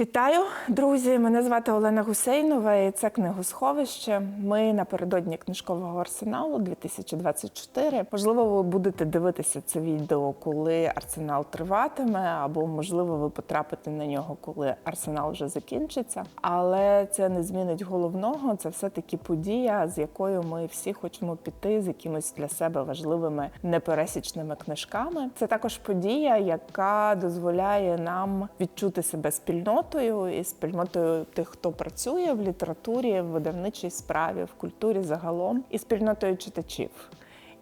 Вітаю, друзі! Мене звати Олена Гусейнова і це книгосховище. Ми напередодні книжкового арсеналу 2024. Можливо, ви будете дивитися це відео, коли арсенал триватиме, або можливо, ви потрапите на нього, коли арсенал вже закінчиться. Але це не змінить головного. Це все таки подія, з якою ми всі хочемо піти з якимись для себе важливими непересічними книжками. Це також подія, яка дозволяє нам відчути себе спільнотою і спільнотою тих, хто працює в літературі, в видавничій справі, в культурі загалом, і спільнотою читачів.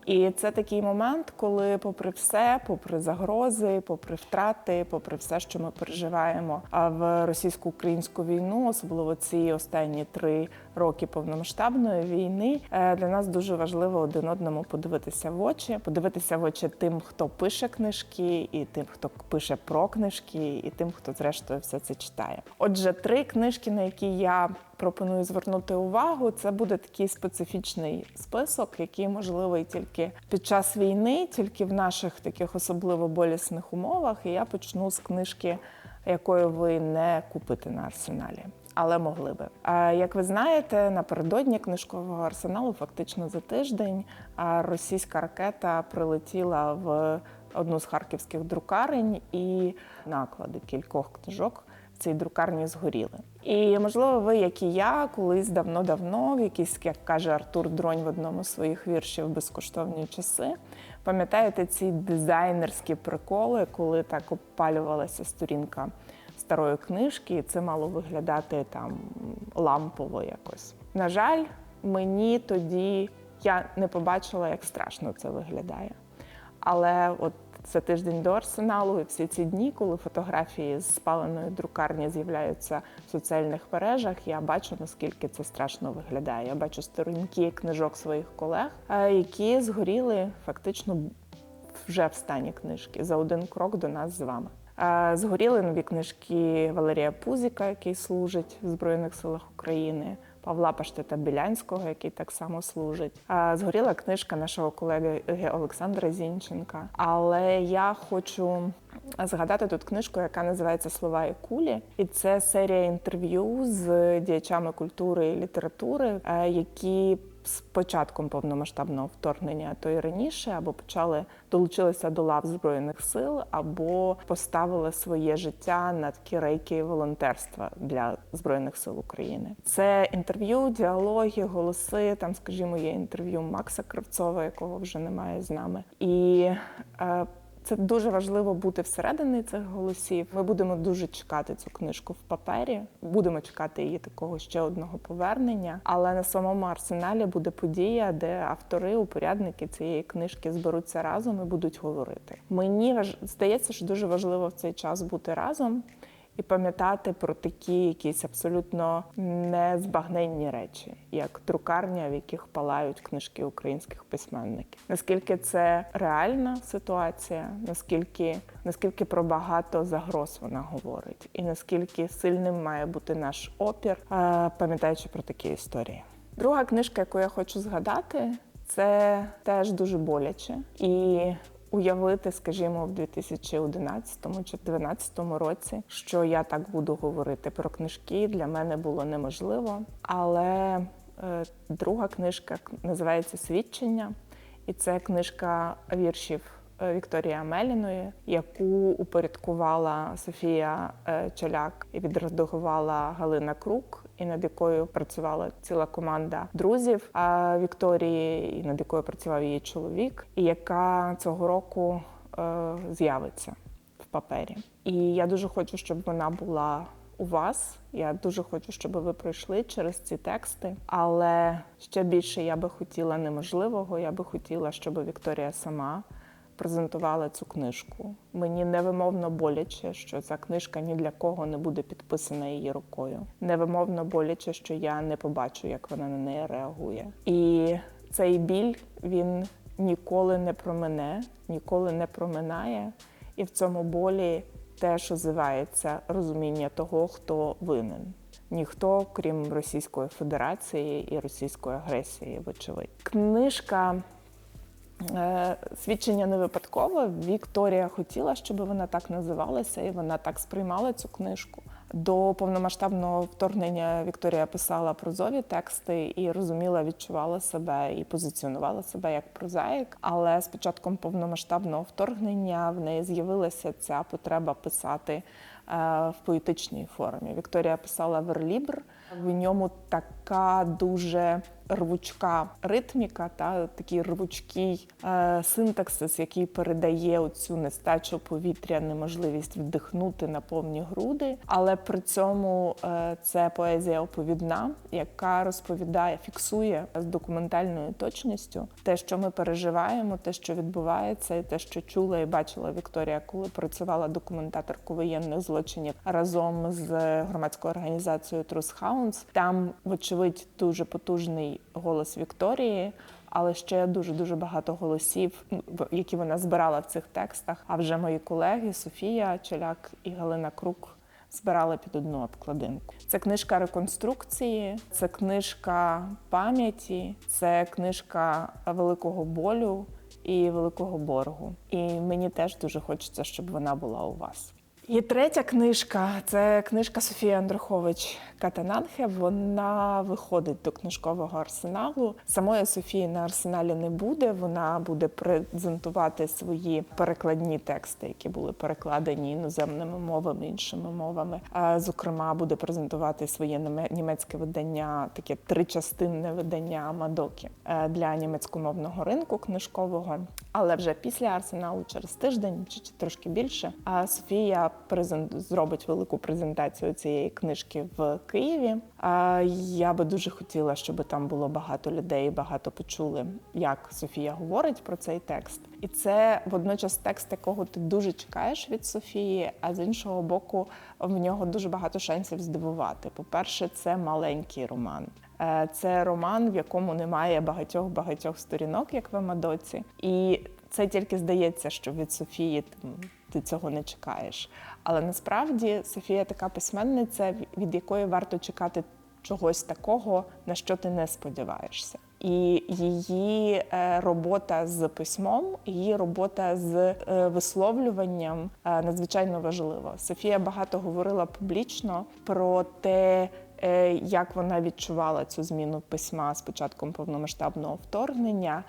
І це такий момент, коли, попри все, попри загрози, попри втрати, попри все, що ми переживаємо а в російсько-українську війну, особливо ці останні три роки повномасштабної війни, е, для нас дуже важливо один одному подивитися в очі, подивитися в очі тим, хто пише книжки, і тим, хто пише про книжки, і тим, хто зрештою все це читає. Отже, три книжки, на які я пропоную звернути увагу. Це буде такий специфічний список, який можливий тільки під час війни, тільки в наших таких особливо болісних умовах. І я почну з книжки, якої ви не купите на арсеналі. Але могли би. А як ви знаєте, напередодні книжкового арсеналу, фактично за тиждень, російська ракета прилетіла в одну з харківських друкарень, і наклади кількох книжок в цій друкарні згоріли. І можливо, ви, як і я, колись давно-давно, в якісь, як каже Артур Дронь в одному з своїх віршів безкоштовні часи, пам'ятаєте ці дизайнерські приколи, коли так обпалювалася сторінка старої книжки, і це мало виглядати там лампово якось. На жаль, мені тоді я не побачила, як страшно це виглядає. Але от це тиждень до арсеналу, і всі ці дні, коли фотографії з спаленої друкарні з'являються в соціальних мережах, я бачу наскільки це страшно виглядає. Я бачу сторінки книжок своїх колег, е, які згоріли фактично вже в стані книжки за один крок до нас з вами. Е, Згоріли нові книжки Валерія Пузіка, який служить в Збройних силах України. Павла Паштета Білянського, який так само служить. Згоріла книжка нашого колеги Олександра Зінченка. Але я хочу згадати тут книжку, яка називається Слова і кулі, і це серія інтерв'ю з діячами культури і літератури, е, які з початком повномасштабного вторгнення, то і раніше, або почали долучилися до лав збройних сил, або поставили своє життя на такі рейки волонтерства для збройних сил України. Це інтерв'ю, діалоги, голоси. Там, скажімо, є інтерв'ю Макса Кравцова, якого вже немає з нами, і е, це дуже важливо бути всередині цих голосів. Ми будемо дуже чекати цю книжку в папері. Будемо чекати її такого ще одного повернення. Але на самому арсеналі буде подія, де автори, упорядники цієї книжки зберуться разом і будуть говорити. Мені здається, що дуже важливо в цей час бути разом. І пам'ятати про такі якісь абсолютно незбагненні речі, як друкарня, в яких палають книжки українських письменників. Наскільки це реальна ситуація, наскільки наскільки про багато загроз вона говорить, і наскільки сильним має бути наш опір, пам'ятаючи про такі історії. Друга книжка, яку я хочу згадати, це теж дуже боляче і уявити, скажімо, в 2011 чи 2012 році, що я так буду говорити про книжки, для мене було неможливо. Але е, друга книжка називається Свідчення, і це книжка віршів. Е, Вікторії Амеліної, яку упорядкувала Софія е, Чоляк і відредагувала Галина Крук, і над якою працювала ціла команда друзів Вікторії, і над якою працював її чоловік, і яка цього року е, з'явиться в папері. І я дуже хочу, щоб вона була у вас. Я дуже хочу, щоб ви пройшли через ці тексти. Але ще більше я би хотіла неможливого. Я би хотіла, щоб Вікторія сама презентувала цю книжку. Мені невимовно боляче, що ця книжка ні для кого не буде підписана її рукою. Невимовно боляче, що я не побачу, як вона на неї реагує. І цей біль він ніколи не промене, ніколи не проминає. І в цьому болі теж озивається розуміння того, хто винен. Ніхто, крім Російської Федерації і російської агресії, вочевидь. Книжка Свідчення не випадково. Вікторія хотіла, щоб вона так називалася, і вона так сприймала цю книжку. До повномасштабного вторгнення Вікторія писала прозові тексти і розуміла, відчувала себе і позиціонувала себе як прозаїк. Але з початком повномасштабного вторгнення в неї з'явилася ця потреба писати е, в поетичній формі. Вікторія писала верлібр. В ньому така дуже рвучка ритміка, та такий рвучкий е, синтаксис, який передає оцю нестачу повітря, неможливість вдихнути на повні груди. Але при цьому е, це поезія оповідна, яка розповідає, фіксує з документальною точністю те, що ми переживаємо, те, що відбувається, і те, що чула і бачила Вікторія, коли працювала документаторкою воєнних злочинів разом з громадською організацією Трус Хаунс. Там, вочевидь, дуже потужний голос Вікторії. Але ще дуже дуже багато голосів, які вона збирала в цих текстах. А вже мої колеги Софія Челяк і Галина Крук збирали під одну обкладинку. Це книжка реконструкції, це книжка пам'яті, це книжка великого болю і великого боргу. І мені теж дуже хочеться, щоб вона була у вас. І третя книжка це книжка Софії Андрухович Катананхе. Вона виходить до книжкового арсеналу. Самої Софії на арсеналі не буде. Вона буде презентувати свої перекладні тексти, які були перекладені іноземними мовами, іншими мовами. Зокрема, буде презентувати своє німецьке видання, таке тричастинне видання Мадокі е, для німецькомовного ринку книжкового. Але вже після арсеналу, через тиждень чи трошки більше, Софія презент зробить велику презентацію цієї книжки в Києві. А я би дуже хотіла, щоб там було багато людей, багато почули, як Софія говорить про цей текст. І це водночас текст, якого ти дуже чекаєш від Софії, а з іншого боку, в нього дуже багато шансів здивувати. По-перше, це маленький роман. Е, Це роман, в якому немає багатьох багатьох сторінок, як в Амадоці. І це тільки здається, що від Софії ти цього не чекаєш. Але насправді Софія така письменниця, від якої варто чекати чогось такого, на що ти не сподіваєшся. І її е, робота з письмом, її робота з е, висловлюванням е, надзвичайно важлива. Софія багато говорила публічно про те, як вона відчувала цю зміну письма з початком повномасштабного вторгнення.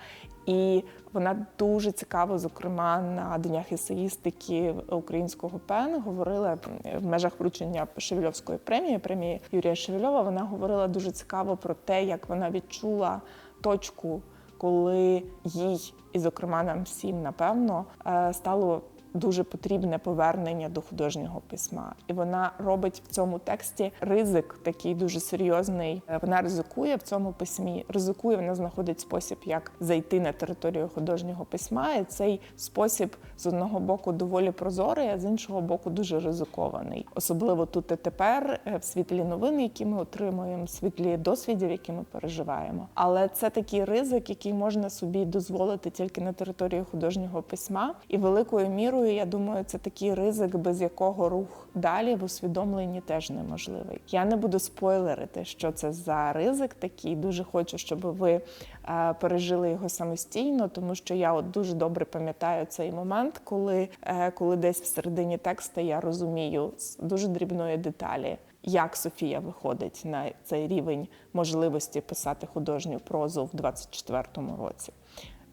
І вона дуже цікаво, зокрема на днях есеїстики українського ПЕН говорила в межах вручення Шевельовської премії, премії Юрія Шевельова. Вона говорила дуже цікаво про те, як вона відчула точку, коли їй, і зокрема нам всім, напевно, е, стало дуже потрібне повернення до художнього письма. І вона робить в цьому тексті ризик такий дуже серйозний. Е, Вона ризикує в цьому письмі, ризикує, вона знаходить спосіб, як зайти на територію художнього письма. І цей спосіб з одного боку доволі прозорий, а з іншого боку дуже ризикований. Особливо тут і тепер, е, в світлі новин, які ми отримуємо, в світлі досвідів, які ми переживаємо. Але це такий ризик, який можна собі дозволити тільки на території художнього письма. І великою мірою, я думаю, це такий ризик, без якого рух далі в усвідомленні теж неможливий. Я не буду спойлерити, що це за ризик такий. Дуже хочу, щоб ви е, пережили його самостійно, тому що я от дуже добре пам'ятаю цей момент, коли, е, коли десь в середині текста я розумію з дуже дрібної деталі. Як Софія виходить на цей рівень можливості писати художню прозу в 24-му році?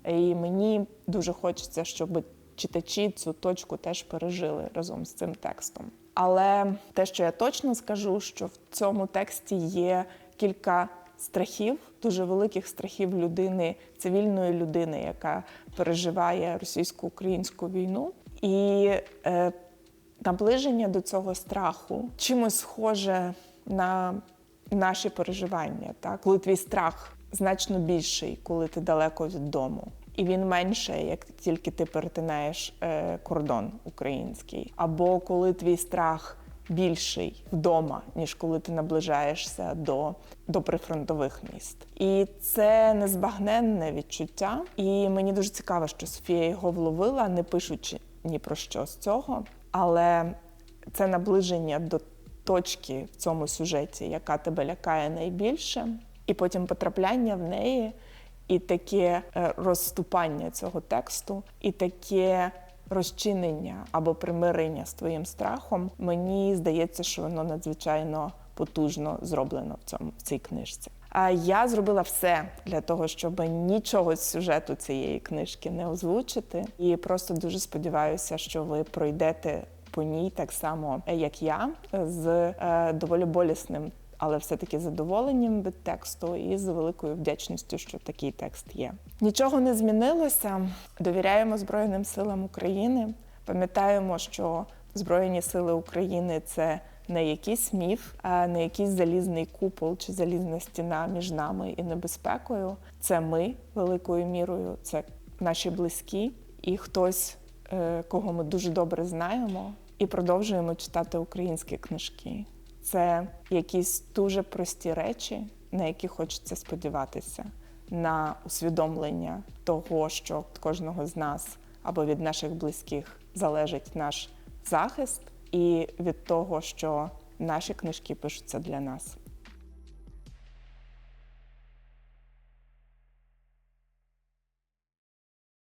І мені дуже хочеться, щоб читачі цю точку теж пережили разом з цим текстом. Але те, що я точно скажу, що в цьому тексті є кілька страхів, дуже великих страхів людини, цивільної людини, яка переживає російсько-українську війну, і е, наближення до цього страху чимось схоже на наші переживання, так? коли твій страх значно більший, коли ти далеко від дому. І він менше, як тільки ти перетинаєш е, кордон український, або коли твій страх більший вдома, ніж коли ти наближаєшся до, до прифронтових міст. І це незбагненне відчуття. І мені дуже цікаво, що Софія його вловила, не пишучи ні про що з цього, але це наближення до точки в цьому сюжеті, яка тебе лякає найбільше, і потім потрапляння в неї, і таке е, розступання цього тексту, і таке розчинення або примирення з твоїм страхом, мені здається, що воно надзвичайно потужно зроблено в цьому в цій книжці. А я зробила все для того, щоб нічого з сюжету цієї книжки не озвучити, і просто дуже сподіваюся, що ви пройдете по ній так само, як я, з е, доволі болісним. Але все-таки задоволенням від тексту і з великою вдячністю, що такий текст є. Нічого не змінилося. Довіряємо Збройним силам України. Пам'ятаємо, що Збройні сили України це не якийсь міф, а не якийсь залізний купол чи залізна стіна між нами і небезпекою. Це ми великою мірою, це наші близькі і хтось, е, кого ми дуже добре знаємо, і продовжуємо читати українські книжки. Це якісь дуже прості речі, на які хочеться сподіватися, на усвідомлення того, що від кожного з нас або від наших близьких залежить наш захист, і від того, що наші книжки пишуться для нас.